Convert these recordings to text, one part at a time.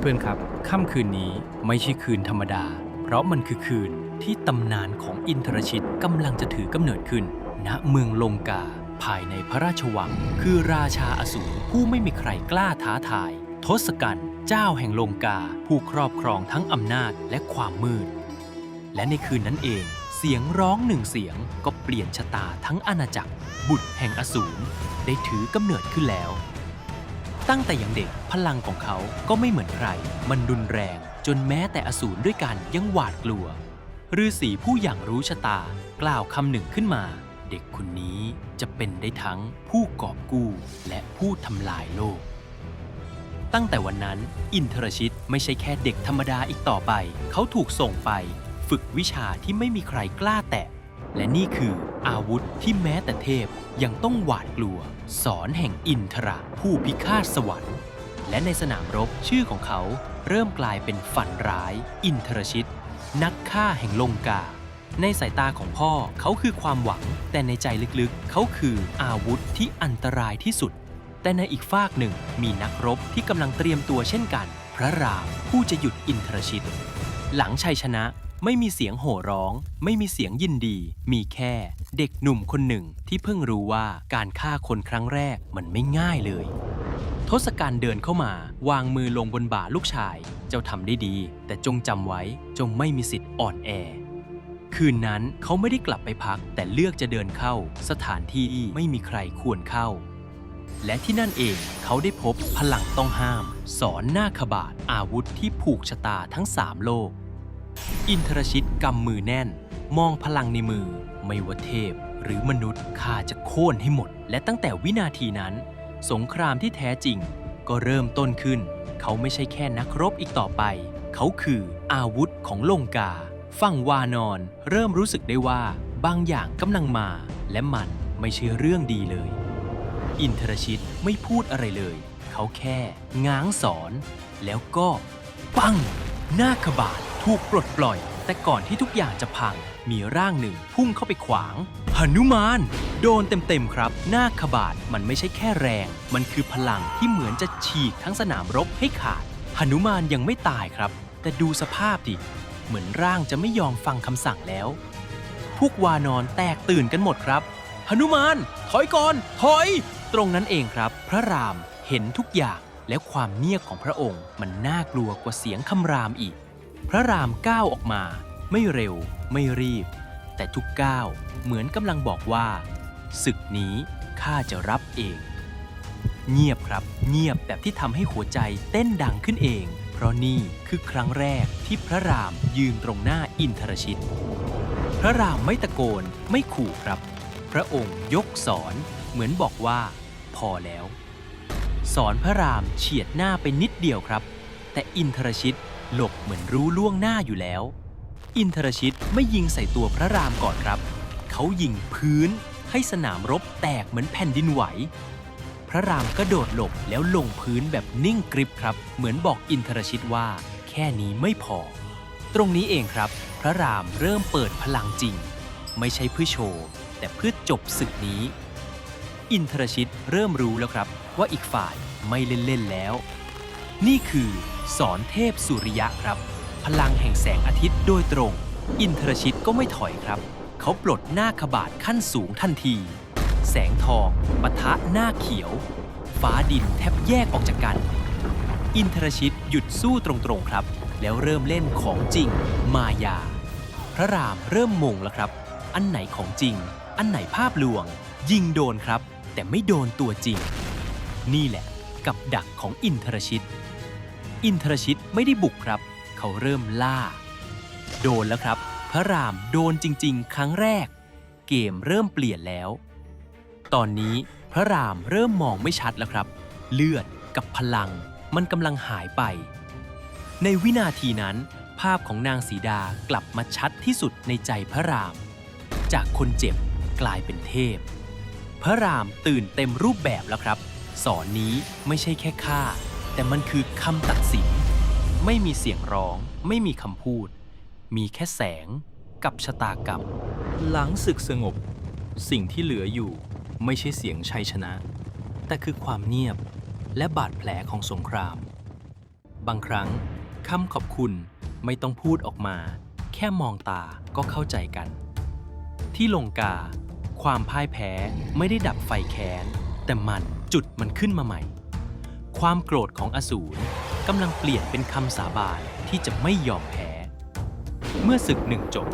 เพื่อนๆครับ ค่ำคืนนี้ไม่ใช่คืนธรรมดา เพราะมันคือคืนที่ตำนานของอินทรชิตกำลังจะถือกำเนิดขึ้น ณเมืองลงกา ภายในพระราชวัง คือราชาอสูรผู้ไม่มีใครกล้าท้าทาย ทศกัณฐ์เจ้าแห่งลงกา ผู้ครอบครองทั้งอำนาจและความมืด และในคืนนั้นเอง เสียงร้องหนึ่งเสียงก็เปลี่ยนชะตาทั้งอาณาจักร บุตรแห่งอสูรได้ถือกำเนิดขึ้นแล้ว ตั้งแต่ยังเด็กพลังของเขาก็ไม่เหมือนใคร มันรุนแรงจนแม้แต่อสูรด้วยกันยังหวาดกลัวฤาษีผู้อย่างรู้ชะตา กล่าวคำหนึ่งขึ้นมา เด็กคนนี้จะเป็นได้ทั้งผู้กอบกู้และผู้ทำลายโลก ตั้งแต่วันนั้น อินทรชิตไม่ใช่แค่เด็กธรรมดาอีกต่อไป เขาถูกส่งไป ฝึกวิชาที่ไม่มีใครกล้าแตะ และนี่คือ อาวุธที่แม้แต่เทพยังต้องหวาดกลัว สอนแห่งอินทระผู้พิฆาตสวรรค์ และในสนามรบชื่อของเขาเริ่มกลายเป็นฝันร้าย อินทรชิต นักฆ่าแห่งลงกา ในสายตาของพ่อเขาคือความหวัง แต่ในใจลึกๆ เขาคืออาวุธที่อันตรายที่สุด แต่ในอีกฝากหนึ่งมีนักรบที่กำลังเตรียมตัวเช่นกัน พระรามผู้จะหยุดอินทรชิต หลังชัยชนะไม่มีเสียงโห่ร้อง ไม่มีเสียงยินดี มีแค่ เด็กหนุ่มคนหนึ่งที่เพิ่งรู้ว่าการฆ่าคนครั้งแรกมันไม่ง่ายเลย ทศกัณฐ์เดินเข้ามาวางมือลงบนบ่าลูกชาย เจ้าทำได้ดี แต่จงจำไว้จงไม่มีสิทธิ์อ่อนแอ คืนนั้นเขาไม่ได้กลับไปพัก แต่เลือกจะเดินเข้าสถานที่ที่ไม่มีใครควรเข้า และที่นั่นเองเขาได้พบพลังต้องห้าม สอนหน้าขบาทอาวุธที่ผูกชะตาทั้งสามโลก อินทรชิตกำมือแน่น มองพลังในมือ ไม่ว่าเทพหรือมนุษย์ข้าจะโค่นให้หมด และตั้งแต่วินาทีนั้น สงครามที่แท้จริง ก็เริ่มต้นขึ้น เขาไม่ใช่แค่นักรบอีกต่อไป เขาคืออาวุธของลงกา ฝั่งวานอน เริ่มรู้สึกได้ว่า บางอย่างกำลังมา และมันไม่ใช่เรื่องดีเลย อินทรชิตไม่พูดอะไรเลย เขาแค่ง้างสอน แล้วก็ ปังหน้าขบาทถูกปลดปล่อย แต่ก่อนที่ทุกอย่างจะพัง มีร่างหนึ่งพุ่งเข้าไปขวางหนุมาน โดนเต็มๆครับ หน้าขบาทมันไม่ใช่แค่แรง มันคือพลังที่เหมือนจะฉีกทั้งสนามรบให้ขาดหนุมานยังไม่ตายครับ แต่ดูสภาพดิ เหมือนร่างจะไม่ยอมฟังคำสั่งแล้ว พวกวานอนแตกตื่นกันหมดครับหนุมาน ถอยก่อน ถอย ตรงนั้นเองครับ พระรามเห็นทุกอย่าง แล้วความเงียบของพระองค์ มันน่ากลัวกว่าเสียงคำรามอีก พระรามก้าวออกมา ไม่เร็วไม่รีบ แต่ทุกก้าวเหมือนกำลังบอกว่าศึกนี้ข้าจะรับเอง เงียบครับเงียบแบบที่ทำให้หัวใจเต้นดังขึ้นเอง เพราะนี่คือครั้งแรกที่พระรามยืนตรงหน้าอินทรชิต พระรามไม่ตะโกนไม่ขู่ครับ พระองค์ยกสอนเหมือนบอกว่า พอแล้ว สอนพระรามเฉียดหน้าไปนิดเดียวครับ แต่อินทรชิต หลบเหมือนรู้ล่วงหน้าอยู่แล้ว อินทรชิตไม่ยิงใส่ตัวพระรามก่อนครับ เขายิงพื้นให้สนามรบแตกเหมือนแผ่นดินไหว พระรามกระโดดหลบแล้วลงพื้นแบบนิ่งกริบครับ เหมือนบอกอินทรชิตว่า แค่นี้ไม่พอ ตรงนี้เองครับ พระรามเริ่มเปิดพลังจริง ไม่ใช่เพื่อโชว์ แต่เพื่อจบศึกนี้ อินทรชิตเริ่มรู้แล้วครับ ว่าอีกฝ่ายไม่เล่นๆแล้ว นี่คือ สอนเทพสุริยะครับ พลังแห่งแสงอาทิตย์โดยตรง อินทรชิตก็ไม่ถอยครับ เขาปลดหน้าขบาทขั้นสูงทันที แสงทองปะทะหน้าเขียว ฟ้าดินแทบแยกออกจากกัน อินทรชิตหยุดสู้ตรงๆครับ แล้วเริ่มเล่นของจริง มายา พระรามเริ่มมงแล้วครับ อันไหนของจริง อันไหนภาพลวง ยิงโดนครับ แต่ไม่โดนตัวจริง นี่แหละกับดักของอินทรชิต อินทรชิตไม่ได้บุกครับ เขาเริ่มล่า โดนแล้วครับ พระรามโดนจริง ๆ ครั้งแรก เกมเริ่มเปลี่ยนแล้ว ตอนนี้พระรามเริ่มมองไม่ชัดแล้วครับ เลือดกับพลังมันกำลังหายไป ในวินาทีนั้น ภาพของนางสีดากลับมาชัดที่สุดในใจพระราม จากคนเจ็บกลายเป็นเทพ พระรามตื่นเต็มรูปแบบแล้วครับ สอนนี้ไม่ใช่แค่ฆ่า แต่มันคือคำตัดสิน ไม่มีเสียงร้อง ไม่มีคำพูด มีแค่แสงกับชะตากรรม หลังศึกสงบ สิ่งที่เหลืออยู่ไม่ใช่เสียงชัยชนะ แต่คือความเงียบและบาดแผลของสงคราม บางครั้งคำขอบคุณไม่ต้องพูดออกมา แค่มองตาก็เข้าใจกัน ที่ลงกา ความพ่ายแพ้ไม่ได้ดับไฟแค้นแต่มันจุดมันขึ้นมาใหม่ ความโกรธของอสูรกำลังเปลี่ยนเป็นคำสาบานที่จะไม่ยอมแพ้ เมื่อศึกหนึ่งจบ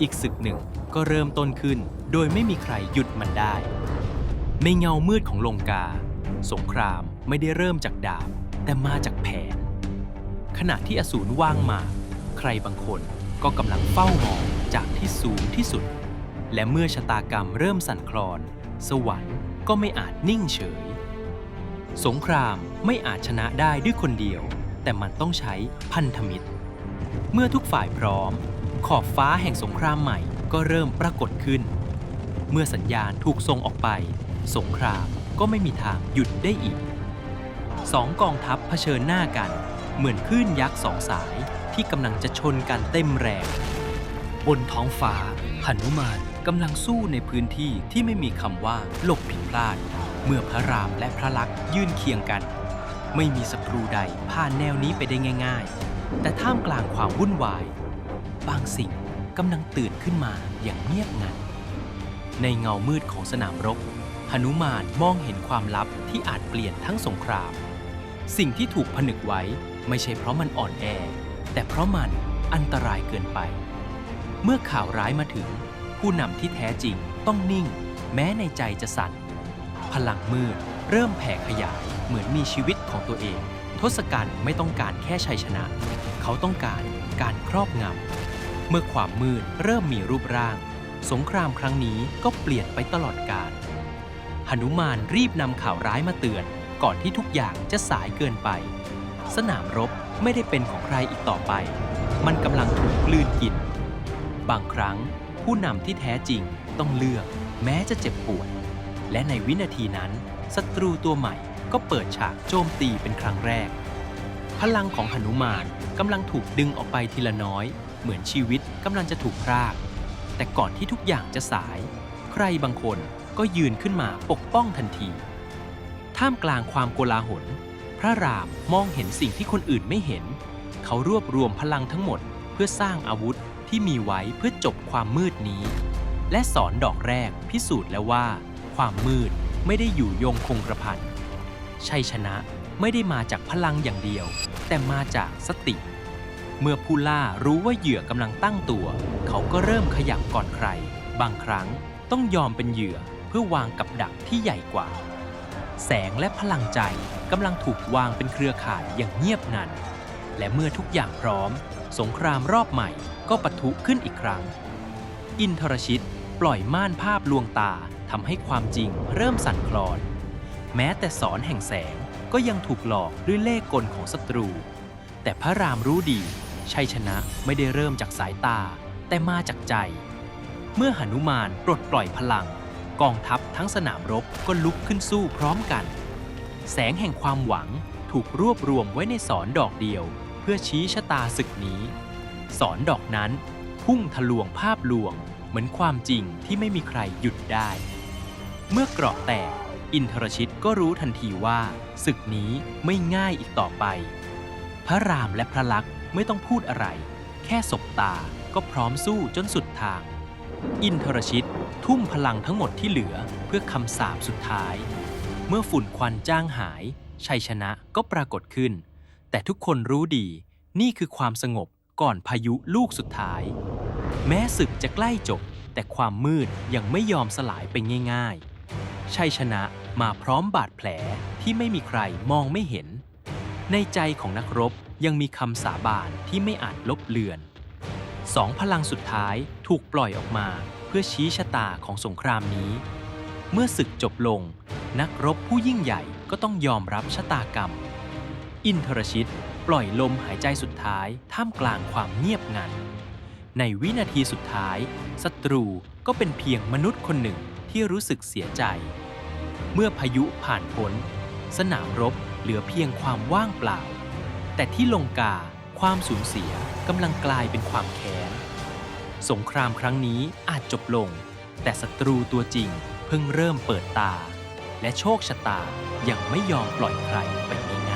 อีกศึกหนึ่งก็เริ่มต้นขึ้น โดยไม่มีใครหยุดมันได้ ในเงามืดของลงกา สงครามไม่ได้เริ่มจากดาบ แต่มาจากแผน ขณะที่อสูรว่างมา ใครบางคนก็กำลังเฝ้ามองจากที่สูงที่สุด และเมื่อชะตากรรมเริ่มสั่นคลอน สวรรค์ก็ไม่อาจนิ่งเฉย สงครามไม่อาจชนะได้ด้วยคนเดียว แต่มันต้องใช้พันธมิตร เมื่อทุกฝ่ายพร้อม ขอบฟ้าแห่งสงครามใหม่ก็เริ่มปรากฏขึ้น เมื่อสัญญาณถูกส่งออกไป สงครามก็ไม่มีทางหยุดได้อีกสองกองทัพเผชิญหน้ากัน เหมือนคลื่นยักษ์สองสายที่กำลังจะชนกันเต็มแรง บนท้องฟ้าหนุมานกำลังสู้ในพื้นที่ที่ไม่มีคำว่าหลบผิดพลาด เมื่อพระรามและพระลักษมณ์ยื่นเคียงกัน ไม่มีศัตรูใดผ่านแนวนี้ไปได้ง่าย ๆ แต่ท่ามกลางความวุ่นวาย บางสิ่งกำลังตื่นขึ้นมาอย่างเงียบงัน ในเงามืดของสนามรบหนุมานมองเห็นความลับที่อาจเปลี่ยนทั้งสงคราม สิ่งที่ถูกผนึกไว้ไม่ใช่เพราะมันอ่อนแอ แต่เพราะมันอันตรายเกินไป เมื่อข่าวร้ายมาถึง ผู้นำที่แท้จริงต้องนิ่ง แม้ในใจจะสั่น พลังมืด เริ่มแผ่ขยายเหมือนมีชีวิตของตัวเอง ทศกัณฐ์ไม่ต้องการแค่ชัยชนะ เขาต้องการการครอบงำเมื่อความมืดเริ่มมีรูปร่าง สงครามครั้งนี้ก็เปลี่ยนไปตลอดกาลหนุมานรีบนำข่าวร้ายมาเตือน ก่อนที่ทุกอย่างจะสายเกินไป สนามรบไม่ได้เป็นของใครอีกต่อไป มันกำลังถูกกลืนกิน บางครั้งผู้นำที่แท้จริงต้องเลือก แม้จะเจ็บปวด และในวินาทีนั้นศัตรูตัวใหม่ก็เปิดฉากโจมตีเป็นครั้งแรก พลังของหนุมานกำลังถูกดึงออกไปทีละน้อย เหมือนชีวิตกำลังจะถูกพราก แต่ก่อนที่ทุกอย่างจะสาย ใครบางคนก็ยืนขึ้นมาปกป้องทันที ท่ามกลางความโกลาหล พระรามมองเห็นสิ่งที่คนอื่นไม่เห็น เขารวบรวมพลังทั้งหมด เพื่อสร้างอาวุธที่มีไว้เพื่อจบความมืดนี้ และสอนดอกแรกพิสูจน์แล้วว่า ความมืดไม่ได้อยู่ยงคงกระพันชัยชนะไม่ได้มาจากพลังอย่างเดียว แต่มาจากสติ เมื่อผู้ล่ารู้ว่าเหยื่อกำลังตั้งตัว เขาก็เริ่มขยับก่อนใคร บางครั้งต้องยอมเป็นเหยื่อเพื่อวางกับดักที่ใหญ่กว่า แสงและพลังใจกำลังถูกวางเป็นเครือข่ายอย่างเงียบงัน และเมื่อทุกอย่างพร้อม สงครามรอบใหม่ก็ปะทุขึ้นอีกครั้ง อินทรชิตปล่อยม่านภาพลวงตา ทำให้ความจริงเริ่มสั่นคลอน แม้แต่สอนแห่งแสงก็ยังถูกหลอกด้วยเล่ห์กลของศัตรู แต่พระรามรู้ดีชัยชนะไม่ได้เริ่มจากสายตา แต่มาจากใจ เมื่อหนุมานปลดปล่อยพลัง กองทัพทั้งสนามรบก็ลุกขึ้นสู้พร้อมกัน แสงแห่งความหวังถูกรวบรวมไว้ในสอนดอกเดียว เพื่อชี้ชะตาศึกนี้ สอนดอกนั้นพุ่งทะลวงภาพลวง เหมือนความจริงที่ไม่มีใครหยุดได้ เมื่อเกราะแตก อินทรชิตก็รู้ทันทีว่าศึกนี้ไม่ง่ายอีกต่อไป พระรามและพระลักษมณ์ไม่ต้องพูดอะไร แค่สบตาก็พร้อมสู้จนสุดทาง อินทรชิตทุ่มพลังทั้งหมดที่เหลือเพื่อคำสาปสุดท้าย เมื่อฝุ่นควันจ้างหาย ชัยชนะก็ปรากฏขึ้น แต่ทุกคนรู้ดีนี่คือความสงบก่อนพายุลูกสุดท้าย แม้ศึกจะใกล้จบ แต่ความมืดยังไม่ยอมสลายไปง่าย ๆ ชัยชนะมาพร้อมบาดแผลที่ไม่มีใครมองไม่เห็น ในใจของนักรบยังมีคำสาบานที่ไม่อาจลบเลือน สองพลังสุดท้ายถูกปล่อยออกมาเพื่อชี้ชะตาของสงครามนี้ เมื่อศึกจบลง นักรบผู้ยิ่งใหญ่ก็ต้องยอมรับชะตากรรม อินทรชิตปล่อยลมหายใจสุดท้ายท่ามกลางความเงียบงัน ในวินาทีสุดท้ายศัตรูก็เป็นเพียงมนุษย์คนหนึ่ง ที่รู้สึกเสียใจ เมื่อพายุผ่านพ้น สนามรบเหลือเพียงความว่างเปล่า แต่ที่ลงกาความสูญเสียกำลังกลายเป็นความแค้น สงครามครั้งนี้อาจจบลง แต่ศัตรูตัวจริงเพิ่งเริ่มเปิดตา และโชคชะตายังไม่ยอมปล่อยใครไปง่าย